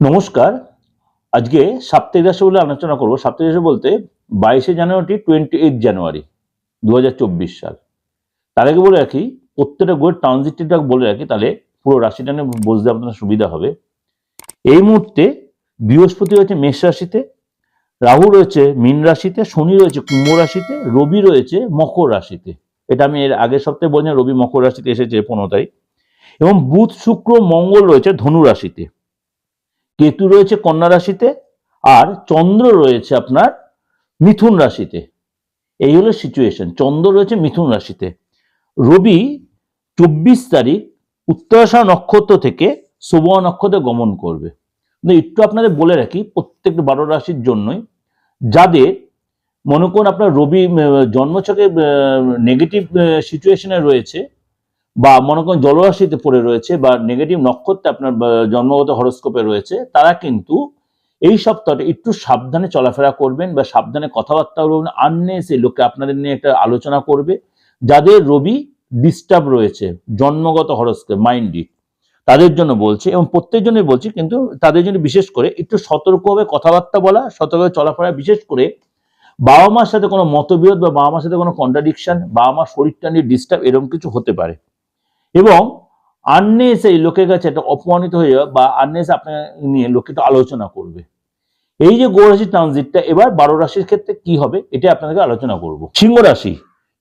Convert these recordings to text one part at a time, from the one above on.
নমস্কার। আজকে সাপ্তাহিক রাশি বলে আলোচনা করব। সাপ্তাহিক রাশি বলতে বাইশে জানুয়ারি টোয়েন্টি এইট জানুয়ারি দু হাজার চব্বিশ সাল। তার আগে বলে রাখি, প্রত্যেকটা গোয়ের ট্রানজিটটা বলে রাখি, তাহলে পুরো রাশিটা নিয়ে বুঝতে আপনার সুবিধা হবে। এই মুহূর্তে বৃহস্পতি রয়েছে মেষ রাশিতে, রাহু রয়েছে মীন রাশিতে, শনি রয়েছে কুম্ভ রাশিতে, রবি রয়েছে মকর রাশিতে। এটা আমি এর আগের সপ্তাহে বলছিলাম রবি মকর রাশিতে এসেছে পনেরো তারিখ। এবং বুধ, শুক্র, মঙ্গল রয়েছে ধনু রাশিতে। কেতু রয়েছে কন্যা রাশিতে আর চন্দ্র রয়েছে আপনার মিথুন রাশিতে। এই হলো সিচুয়েশন চন্দ্র রয়েছে মিথুন রাশিতে। রবি চব্বিশ তারিখ উত্তরাশা নক্ষত্র থেকে শুভ নক্ষত্রে গমন করবে। একটু আপনাদের বলে রাখি প্রত্যেক বারো রাশির জন্যই। যাদের মনে করুন আপনার রবি জন্মছকে নেগেটিভ সিচুয়েশনে রয়েছে বা মনে করুন জলরাশিতে পড়ে রয়েছে বা নেগেটিভ নক্ষত্রে আপনার জন্মগত হরস্কোপে রয়েছে, তারা কিন্তু এই সপ্তাহটা একটু সাবধানে চলাফেরা করবেন বা সাবধানে কথাবার্তা বলবেন। আননেসে লোকে আপনাদের নিয়ে একটা আলোচনা করবে। যাদের রবি ডিস্টার্ব রয়েছে, জন্মগত হরস্কোপ মাইন্ডি তাদের জন্য বলছি এবং প্রত্যেক জন্যই বলছি কিন্তু তাদের জন্য বিশেষ করে একটু সতর্কভাবে কথাবার্তা বলা, সতর্কভাবে চলাফেরা, বিশেষ করে বাবা মার সাথে কোনো মতবিরোধ বা বাবা মার সাথে কোনো কন্ট্রাডিকশন বাবা মার শরীরটা নিয়ে ডিস্টার্ব এরকম কিছু হতে পারে। এবং আননেস এই লোকের কাছে একটা অপমানিত হয়ে বা আননেস আপনাকে নিয়ে লোকে একটু আলোচনা করবে। এই যে গো রাশির ট্রানজিটটা এবার বারো রাশির ক্ষেত্রে কি হবে? এটা আপনাদেরকে আলোচনা করব। সিংহ রাশি।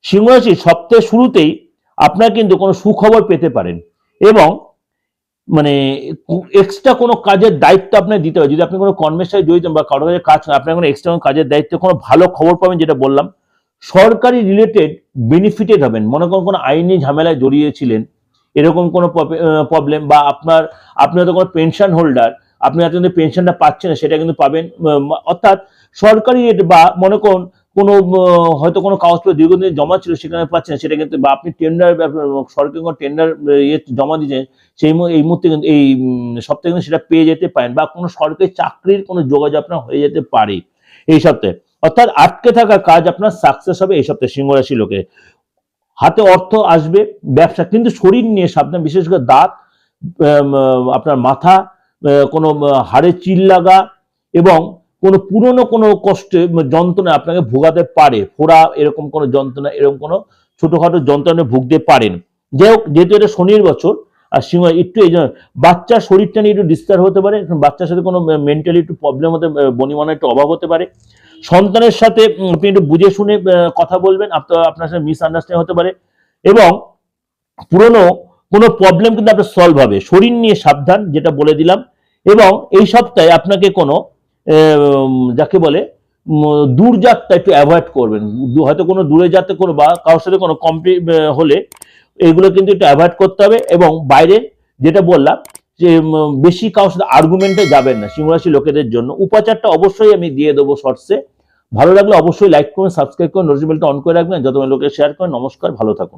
সিংহ রাশি সপ্তাহের শুরুতেই আপনার কিন্তু কোনো সুখবর পেতে পারেন এবং মানে এক্সট্রা কোনো কাজের দায়িত্ব আপনার দিতে হবে। যদি আপনি কোনো কর্মের সাথে জড়িত বা কারোর কাছে কাজ আপনার কোনো এক্সট্রা কোনো কাজের দায়িত্ব কোনো ভালো খবর পাবেন যেটা বললাম। সরকারি রিলেটেড বেনিফিটেড হবেন। মনে করুন কোনো আইনি ঝামেলায় জড়িয়েছিলেন এরকম কোনো প্রবলেম বা আপনার, আপনি হয়তো কোনো পেনশন হোল্ডার আপনি হয়তো কিন্তু পেনশনটা পাচ্ছেন সেটা কিন্তু পাবেন অর্থাৎ সরকারি বা মনে করুন কোনো হয়তো কোনো কাগজপত্র দীর্ঘদিন জমা ছিল, সেখানে পাচ্ছেন সেটা কিন্তু বা আপনি টেন্ডার সরকারি কোনো টেন্ডার ইয়ে জমা দিয়েছেন, সেই এই মুহূর্তে কিন্তু, এই সপ্তাহে কিন্তু সেটা পেয়ে যেতে পারেন বা কোনো সরকারি চাকরির কোনো যোগাযোগ আপনার হয়ে যেতে পারে, এই সপ্তাহে। অর্থাৎ আটকে থাকা কাজ আপনার সাকসেস হবে এই সপ্তাহে সিংহ রাশি লোকে হাতে অর্থ আসবে ব্যবসা কিন্তু শরীর নিয়ে সাবধান বিশেষ করে দাঁত আপনার মাথা কোনো হাড়ে চিল লাগা এবং কোনো পুরনো কোনো কষ্টে যন্ত্রণা আপনাকে ভোগাতে পারে। ফোড়া এরকম কোনো যন্ত্রণা এরকম কোনো ছোটখাটো যন্ত্রণায় ভুগতে পারেন। যাই হোক যেহেতু এটা শনির বছর আর সিংহ একটু এই জন্য বাচ্চার শরীরটা নিয়ে একটু ডিস্টার্ব হতে পারে বাচ্চার সাথে কোনো মেন্টালি একটু প্রবলেম হতে আহ, বনিমানা একটু অভাব হতে পারে। সন্তানের সাথে আপনি একটু বুঝে শুনে কথা বলবেন আপনার সাথে মিসআন্ডারস্ট্যান্ডিং হতে পারে। এবং পুরনো কোনো প্রবলেম কিন্তু আপনার সলভ হবে। শরীর নিয়ে সাবধান যেটা বলে দিলাম। এবং এই সপ্তাহে আপনাকে কোনো যাকে বলে উম, দূর যাত্রা একটু অ্যাভয়েড করবেন। হয়তো কোনো দূরে যাত্রা কোনো বা কারোর সাথে কোনো কমপ্লি হলে এগুলো কিন্তু একটু অ্যাভয়েড করতে হবে। এবং বাইরে যেটা বললাম যে বেশি কারোর সাথে আর্গুমেন্টে যাবেন না, সিংহরাশি লোকেদের জন্য। উপাচারটা অবশ্যই আমি দিয়ে দেবো শর্টসে ভালো লাগলে অবশ্যই লাইক করুন সাবস্ক্রাইব করুন নোটিফিকেশনটা অন করে রাখবেন। যত লোকে শেয়ার করেন, নমস্কার, ভালো থাকুন।